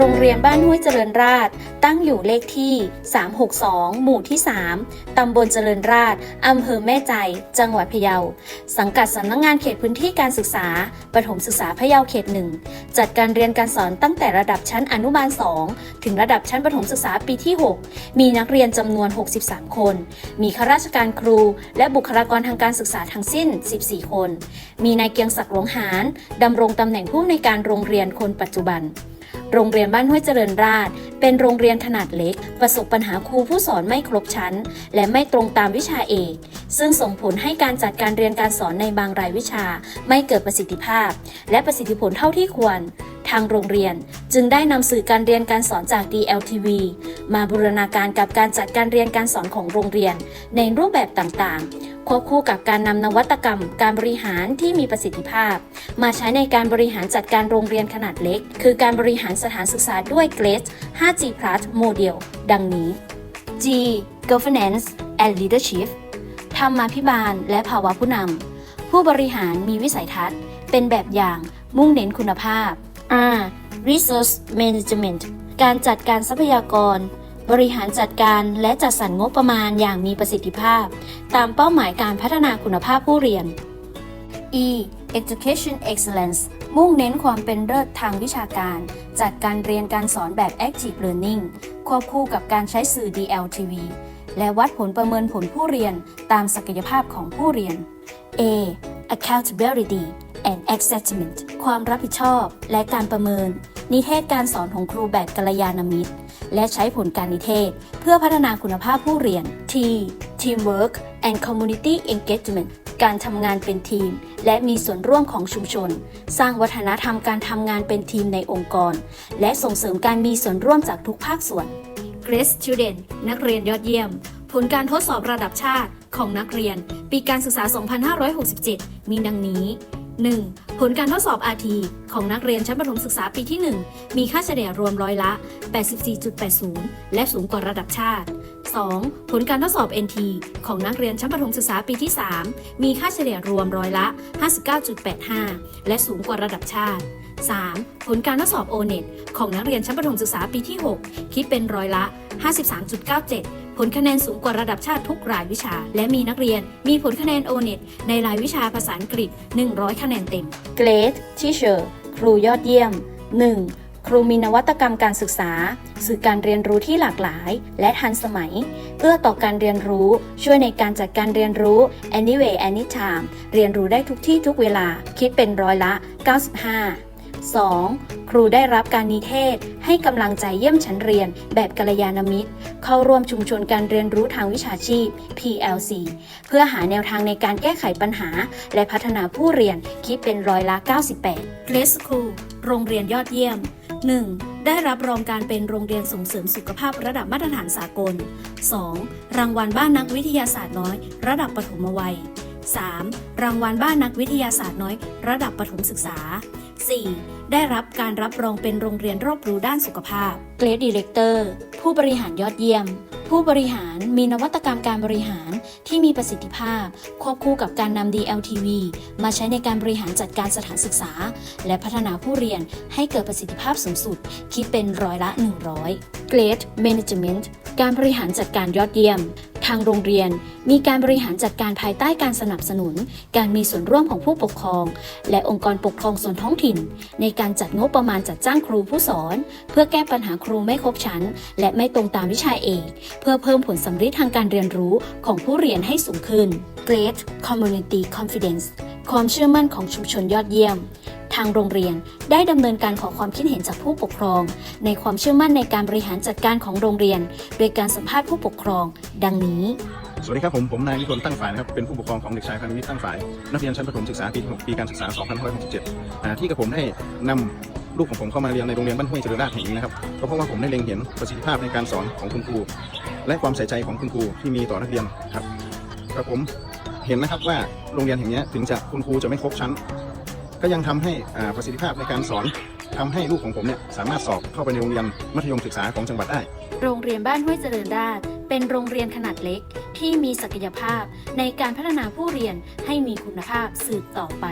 โรงเรียนบ้านห้วยเจริญราษตั้งอยู่เลขที่ 362 หมู่ที่ 3 ตำบลเจริญราษอำเภอแม่ใจ จังหวัดพะเยา สังกัดสำนักงงานเขตพื้นที่การศึกษา ประถมศึกษาพะเยาเขตหนึ่ง จัดการเรียนการสอนตั้งแต่ระดับชั้นอนุบาล 2 ถึงระดับชั้นประถมศึกษาปีที่ 6 มีนักเรียนจำนวน 63 คน มีข้าราชการครู และบุคลากรทางการศึกษาทั้งสิ้น 14 คน มีนายเกียงศักดิ์หลวงหารดำรงตำแหน่งผู้อำนวยการโรงเรียนคนปัจจุบัน โรงเรียนบ้านห้วยเจริญราษฎร์เป็นโรงเรียนขนาดเล็ก ประสบปัญหาครูผู้สอนไม่ครบชั้น และไม่ตรงตามวิชาเอก ซึ่งส่งผลให้การจัดการเรียนการสอนในบางรายวิชา ไม่เกิดประสิทธิภาพ และประสิทธิผลเท่าที่ควร ทางโรงเรียนจึงได้นำสื่อการเรียนการสอนจาก DLTV มาบูรณาการกับการจัดการเรียนการสอนของโรงเรียน ในรูปแบบต่างๆ ควบคู่กับการนำนวัตกรรม การบริหารที่มีประสิทธิภาพ มาใช้ในการบริหารจัดการโรงเรียนขนาดเล็ก คือการบริหารสถานศึกษาด้วย GRADE 5G Plus Model ดังนี้ G Governance and Leadership ธรรมาภิบาลและภาวะผู้นำ ผู้บริหารมีวิสัยทัศน์ เป็นแบบอย่างมุ่งเน้นคุณภาพ R Resource Management การจัดการทรัพยากร บริหารจัดการและจัดสรรงบประมาณอย่างมีประสิทธิภาพ ตามเป้าหมายการพัฒนาคุณภาพผู้เรียน E Education Excellence มุ่งเน้นความเป็นเลิศทางวิชาการ จัดการเรียนการสอนแบบ Active Learning ควบคู่กับการใช้สื่อ DLTV และวัดผลประเมินผลผู้เรียนตามศักยภาพของผู้เรียน A Accountability and Assessment ความรับผิดชอบและการประเมิน นิเทศการสอนของครูแบบกัลยาณมิตร และใช้ผลการนิเทศ เพื่อพัฒนาคุณภาพผู้เรียน T Teamwork and Community Engagement การทำงานเป็นทีม และมีส่วนร่วมของชุมชน สร้างวัฒนธรรมการทำงานเป็นทีมในองค์กร และส่งเสริมการมีส่วนร่วมจากทุกภาคส่วน Grace Student นักเรียนยอดเยี่ยม ผลการทดสอบระดับชาติของนักเรียน ปีการศึกษา 2567 มีดังนี้ 1. ผลการทดสอบ RT ของนักเรียนชั้นประถมศึกษาปีที่ 1 มีค่าเฉลี่ยรวมร้อยละ 84.80 และสูงกว่าระดับชาติ 2. ผลการทดสอบ NT ของนักเรียนชั้นประถมศึกษาปีที่ 3 มีค่าเฉลี่ยรวมร้อยละ 59.85 และสูงกว่าระดับชาติ 3. ผลการทดสอบ O-NET ของนักเรียนชั้นประถมศึกษาปีที่ 6 คิดเป็นร้อยละ 53.97 ผลคะแนนสูงกว่าระดับชาติทุกรายวิชา และมีนักเรียนมีผลคะแนน O-NET ในรายวิชาภาษาอังกฤษ 100 คะแนนเต็ม Great Teacher ครูยอดเยี่ยม 1. ครูมีนวัตกรรมการศึกษา สื่อการเรียนรู้ที่หลากหลาย และทันสมัย เอื้อต่อการเรียนรู้ ช่วยในการจัดการเรียนรู้ anyway anytime เรียนรู้ได้ทุกที่ทุกเวลา คิดเป็นร้อยละ 95 2. ครูได้รับการนิเทศ ให้กำลังใจเยี่ยมชั้นเรียนแบบกัลยาณมิตร เข้าร่วมชุมชนการเรียนรู้ทางวิชาชีพ PLC เพื่อหาแนวทางในการแก้ไขปัญหา และพัฒนาผู้เรียนคิดเป็นร้อยละ 98 Grace School โรงเรียนยอดเยี่ยม 1. ได้รับรองการเป็นโรงเรียนส่งเสริมสุขภาพระดับมาตรฐานสากล 2. รางวัลบ้านนักวิทยาศาสตร์น้อย ระดับปฐมวัย 3. รางวัลบ้านนักวิทยาศาสตร์น้อย ระดับประถมศึกษา 4. ได้รับการรับรองเป็นโรงเรียนรอบรู้ด้านสุขภาพเกรดดีเลกเตอร์ผู้บริหารยอดเยี่ยม ผู้บริหารมีนวัตกรรมการบริหารที่มีประสิทธิภาพ ควบคู่กับการนำ DLTV มาใช้ในการบริหารจัดการสถานศึกษา และพัฒนาผู้เรียนให้เกิดประสิทธิภาพสูงสุด คิดเป็นร้อยละ 100 Great Management การบริหารจัดการยอดเยี่ยม ทางโรงเรียนมีการบริหารจัดการภายใต้การสนับสนุน การมีส่วนร่วมของผู้ปกครอง และองค์กรปกครองส่วนท้องถิ่น ในการจัดงบประมาณจัดจ้างครูผู้สอน เพื่อแก้ปัญหาครูไม่ครบชั้น และไม่ตรงตามวิชาเอกเพื่อเพิ่มผลสำฤทธิ์ทางการเรียนรู้ของผู้เรียนให้สูงขึ้น Great Community Confidence ความเชื่อมั่นของชุมชนยอดเยี่ยม ทางโรงเรียนได้ดำเนินการขอความคิดเห็นจากผู้ปกครอง ในความเชื่อมั่นในการบริหารจัดการของโรงเรียน โดยการสัมภาษณ์ผู้ปกครอง ดังนี้สวัสดีครับผม ผมนายนิพนธ์ตั้งฝ่ายนะครับ เป็นผู้ปกครองของเด็กชายพานุวิทย์ตั้งฝ่าย นักเรียนชั้นประถมศึกษาปีที่6ปีการศึกษา 2567อ่าที่กับผมได้นำลูกของผมเข้ามาเรียนในโรงเรียนบ้านห้วยเจริญราษฎร์แห่งนี้นะครับ ก็เพราะว่าผมได้เล็งเห็นประสิทธิภาพในการสอนของคุณครู และความใส่ใจของคุณครูที่มีต่อนักเรียนครับกับผมเห็นนะครับว่าโรงเรียนแห่งนี้ถึงจะคุณครูจะไม่ครบชั้น ก็ยังทำให้ประสิทธิภาพในการสอนทำให้ลูกของผมเนี่ยสามารถสอบเข้าไปในโรงเรียนมัธยมศึกษาของจังหวัดได้ โรงเรียนบ้านห้วยเจริญราษฎร์เป็นโรงเรียนขนาดเล็กที่มีศักยภาพในการพัฒนาผู้เรียนให้มีคุณภาพสืบต่อไป